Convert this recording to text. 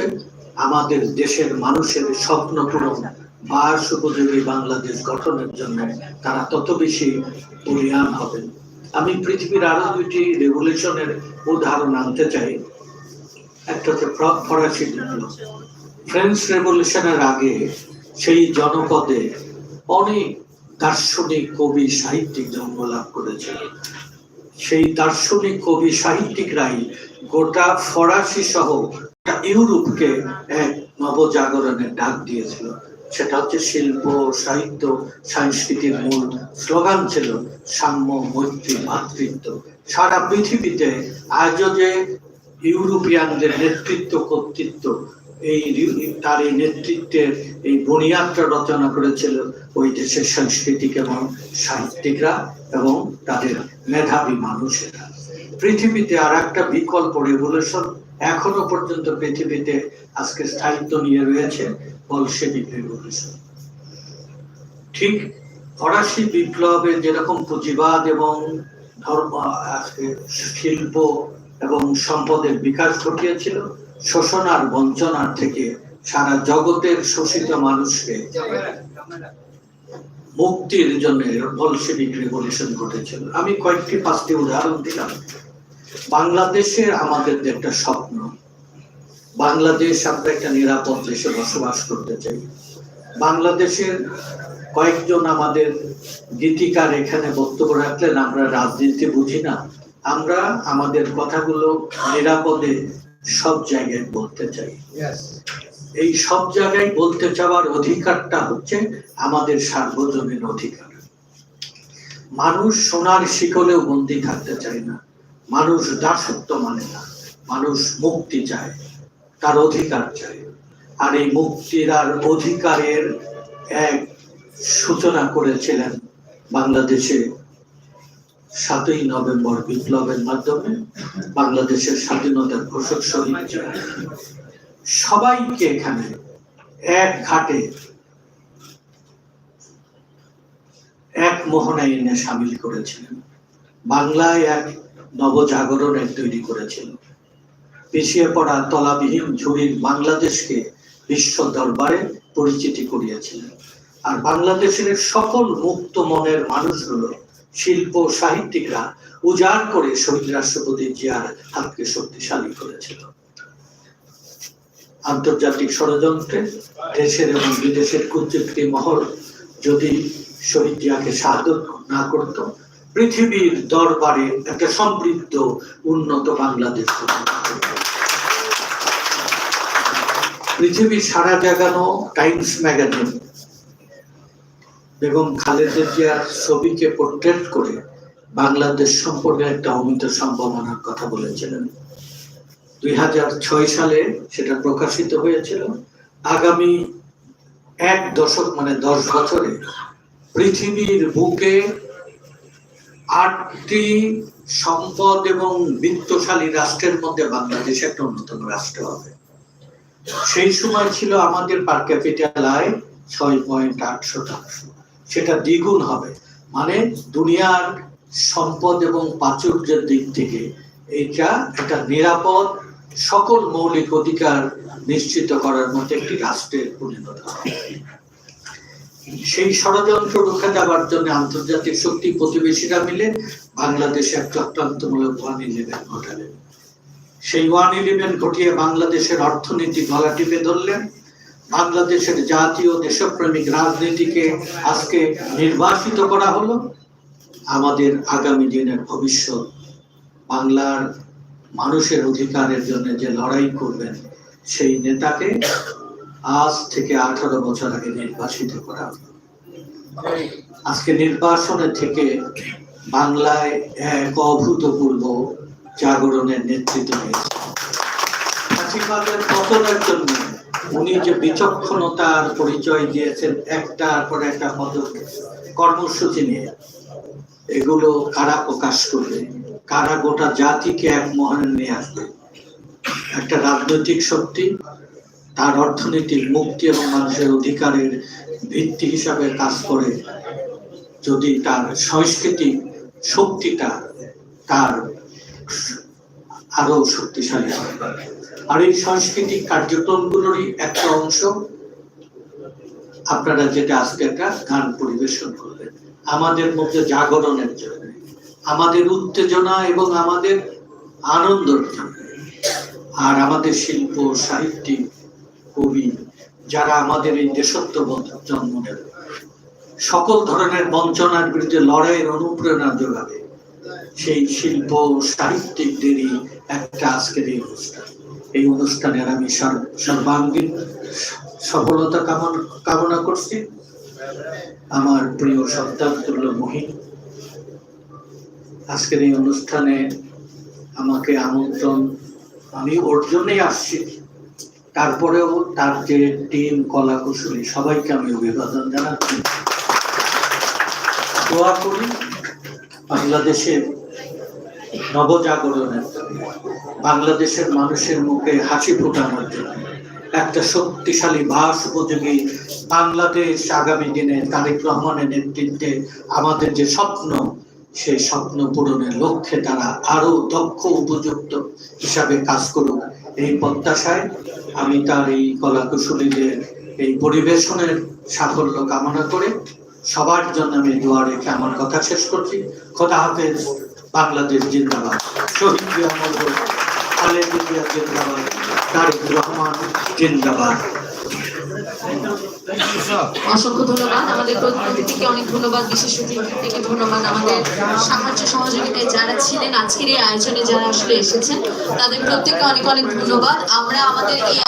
আসবে আমাদের দেশের মানুষের স্বপ্ন পূরণ বাস উপযোগী বাংলাদেশ গঠনের জন্য তারা তত বেশি বলিয়ান হবেন। আমি পৃথিবীর আরও দুইটি রেভলিউশনের উদাহরণ আনতে চাই। একটা হচ্ছে ফরাসি বিপ্লব। ফ্রেঞ্চ রেভলিউশনের আগে সেই জনপদে অনেক দার্শনিক কবি সাহিত্যিক জন্ম লাভ করেছিল সেই দার্শনিক কবি সাহিত্যিকরাই গোটা ফরাসি সহ ইউরোপকে এক নবজাগরণের ডাক দিয়েছিল। সেটা হচ্ছে শিল্প, সাহিত্য, সাংস্কৃতিক মূল স্লোগান ছিল সাম্য, মৈত্রী মাতৃত্ব সারা পৃথিবীতে আজও যে ইউরোপিয়ানদের নেতৃত্ব, কর্তৃত্ব, এই তার এই নেতৃত্বের এই বুনিয়াদটা রচনা করেছিল ওই দেশের সাংস্কৃতিক এবং সাহিত্যিকরা এবং তাদের মেধাবী মানুষেরা। পৃথিবীতে আর একটা বিকল্প রেভলিউশন এখনও পর্যন্ত পৃথিবীতে আজকে স্থায়িত্ব নিয়ে রয়েছে বলশেবিক রেভলিউশন ঠিক ফরাসি বিপ্লবে যেরকম পুঁজিবাদ এবং ধর্ম শিল্প এবং সম্পদের বিকাশ ঘটিয়েছিল, শোষণ আর বঞ্চনার থেকে সারা জগতের শোষিত মানুষকে মুক্তির জন্য বলশেবিক রেভলিউশন ঘটেছিল। আমি কয়েকটি, পাঁচটি উদাহরণ দিলাম। বাংলাদেশের আমাদের একটা স্বপ্ন বাংলাদেশ আমরা একটা নিরাপদ দেশে বসবাস করতে চাই। বাংলাদেশের কয়েকজন আমাদের গীতিকার এখানে বক্তব্য রাখলেন আমরা রাজনীতি বুঝি না। আমরা আমাদের কথাগুলো নিরাপদে সব জায়গায় বলতে চাই। এই সব জায়গায় বলতে চাওয়ার অধিকারটা হচ্ছে আমাদের সার্বজনীন অধিকার। মানুষ সোনার শিকলেও বন্দি থাকতে চায় না। মানুষ দাসত্ব মানে না। মানুষ মুক্তি চায়, তার অধিকার চায়। আর এই মুক্তির আর অধিকারের এক সূচনা করেছিলেন বাংলাদেশে সাতই নভেম্বর বিপ্লবের মাধ্যমে বাংলাদেশের স্বাধীনতার ঘোষক। সবাইকে এখানে এক ঘাটে এক মোহনায় এনে সামিল করেছিলেন। বাংলায় এক নবজাগরণের তৈরি করেছিল। পিছিয়ে পড়া তলাবিহীন ঝুড়ির বাংলাদেশকে বিশ্ব দরবারে পরিচিতি করিয়েছিলেন। আর বাংলাদেশের সকল মুক্ত মনের মানুষগুলো, শিল্প, সাহিত্যিকরা উজাড় করে শহীদ রাষ্ট্রপতি জিয়ার হাতকে শক্তিশালী করেছিল। আন্তর্জাতিক ষড়যন্ত্রে দেশের এবং বিদেশের কুচক্রী মহল যদি শহীদ জিয়াকে সাহায্য না করত পৃথিবীর দরবারে একটা সমৃদ্ধ, উন্নত বাংলাদেশ। পৃথিবীর সারা জাগানো টাইমস ম্যাগাজিন, বেগম খালেদা জিয়ার ছবিকে পোর্ট্রেট করে বাংলাদেশ সম্পর্কে একটা অমিত সম্ভাবনার কথা বলেছিলেন দুই হাজার ছয় সালে সেটা প্রকাশিত হয়েছিল আগামী এক দশক মানে দশ বছরে পৃথিবীর বুকে আটটি সম্পদ এবং বিত্তশালী রাষ্ট্রের মধ্যে বাংলাদেশ একটা অন্যতম রাষ্ট্র হবে। সেই সময় ছিল আমাদের পার ক্যাপিটাল আয় ছয় পয়েন্ট আট শতাংশ। সেটা দ্বিগুণ হবে। মানে দুনিয়ার সম্পদ এবং প্রাচুর্যের দিক থেকে এটা একটা নিরাপদ সকল মৌলিক অধিকার নিশ্চিত করার মতো একটি রাষ্ট্রের পরিণত হবে। ষড়যন্ত্র রুখে দেওয়ার জন্য আন্তর্জাতিক শক্তি প্রতিবেশীরা মিলে বাংলাদেশে এক চক্রান্তমূলক ওয়ান ইলেভেন ঘটালেন। সেই ওয়ান ইলেভেন ঘটিয়ে বাংলাদেশের অর্থনীতি গলা টিপে ধরলেন। বাংলাদেশের জাতীয় দেশপ্রেমিক রাজনীতিকে আজকে নির্বাসিত করা হলো। আমাদের আগামী দিনের ভবিষ্যৎ, বাংলার মানুষের অধিকারের জন্য যে লড়াই করবেন সেই নেতাকে আজ থেকে আঠারো বছর আগে নির্বাসিত করা আজকে নির্বাসনে থেকে বাংলায় এক অভূতপূর্ব জাগরণের নেতৃত্ব নিয়েছে। ফাঁসিবাদের পতনের জন্য উনি যে বিচক্ষণতার পরিচয় দিয়েছেন, একটার পর একটা কর্মসূচি নিয়ে, এগুলো কারা প্রকাশ করবে? কারা গোটা জাতিকে এক মহানে নিয়ে আসবে? একটা রাজনৈতিক শক্তি তার অর্থনৈতিক মুক্তি এবং মানুষের অধিকারের ভিত্তি হিসাবে কাজ করে। যদি তার সাংস্কৃতিক শক্তিটা তার আরও শক্তিশালী হয়। আর এই সাংস্কৃতিক কার্যক্রমগুলোরই একটা অংশ আপনারা যেটা আজকে একটা গান পরিবেশন করবেন আমাদের মধ্যে জাগরণের জন্য, আমাদের উত্তেজনা এবং আমাদের আনন্দের জন্য, আর আমাদের শিল্প, সাহিত্যিক কবি, যারা আমাদের এই দেশত্ববোধ জন্ম দেবে। সকল ধরনের বঞ্চনার বিরুদ্ধে লড়াইয়ের অনুপ্রেরণা যোগাবে। সেই শিল্প সাহিত্যিকদেরই একটা আজকের এই অনুষ্ঠান। এই অনুষ্ঠানের আমি সর্বাঙ্গীন সফলতা কামনা কামনা করছি। আমার প্রিয় সন্তান তুল্য মহিন, আজকের এই অনুষ্ঠানে আমাকে আমন্ত্রণ, আমি ওর জন্যই আসছি। তারপরেও তার যে টিম, কলা কুশলী, সবাইকে আমি অভিবাদন জানাচ্ছি। দোয়া করি বাংলাদেশের নবজাগরণের বাংলাদেশের মানুষের মুখে হাসি ফোটানোর জন্য। একটা শক্তিশালী ভাষ উপযোগী বাংলাদেশ আগামী দিনে তারেক রহমানের নেতৃত্বে আমাদের যে স্বপ্ন, সেই স্বপ্ন পূরণের লক্ষ্যে তারা আরও দক্ষ, উপযুক্ত হিসাবে কাজ করুক। এই প্রত্যাশায় আমি তার এই কলা কুশলীদের এই পরিবেশনের সাফল্য কামনা করে সবার জন্য আমি দোয়া রেখে আমার কথা শেষ করছি। খোদা হাফেজ, বাংলাদেশ জিন্দাবাদ। শহীদ জিয়া জিন্দাবাদ, তারেক রহমান জিন্দাবাদ। অসংখ্য ধন্যবাদ। আমাদের প্রতিনিধিকে অনেক ধন্যবাদ, বিশেষ অতিথিকে ধন্যবাদ। আমাদের সাহায্য সহযোগিতায় যারা ছিলেন, আজকের এই আয়োজনে যারা আসলে এসেছেন, তাদের প্রত্যেককে অনেক অনেক ধন্যবাদ। আমরা আমাদের এই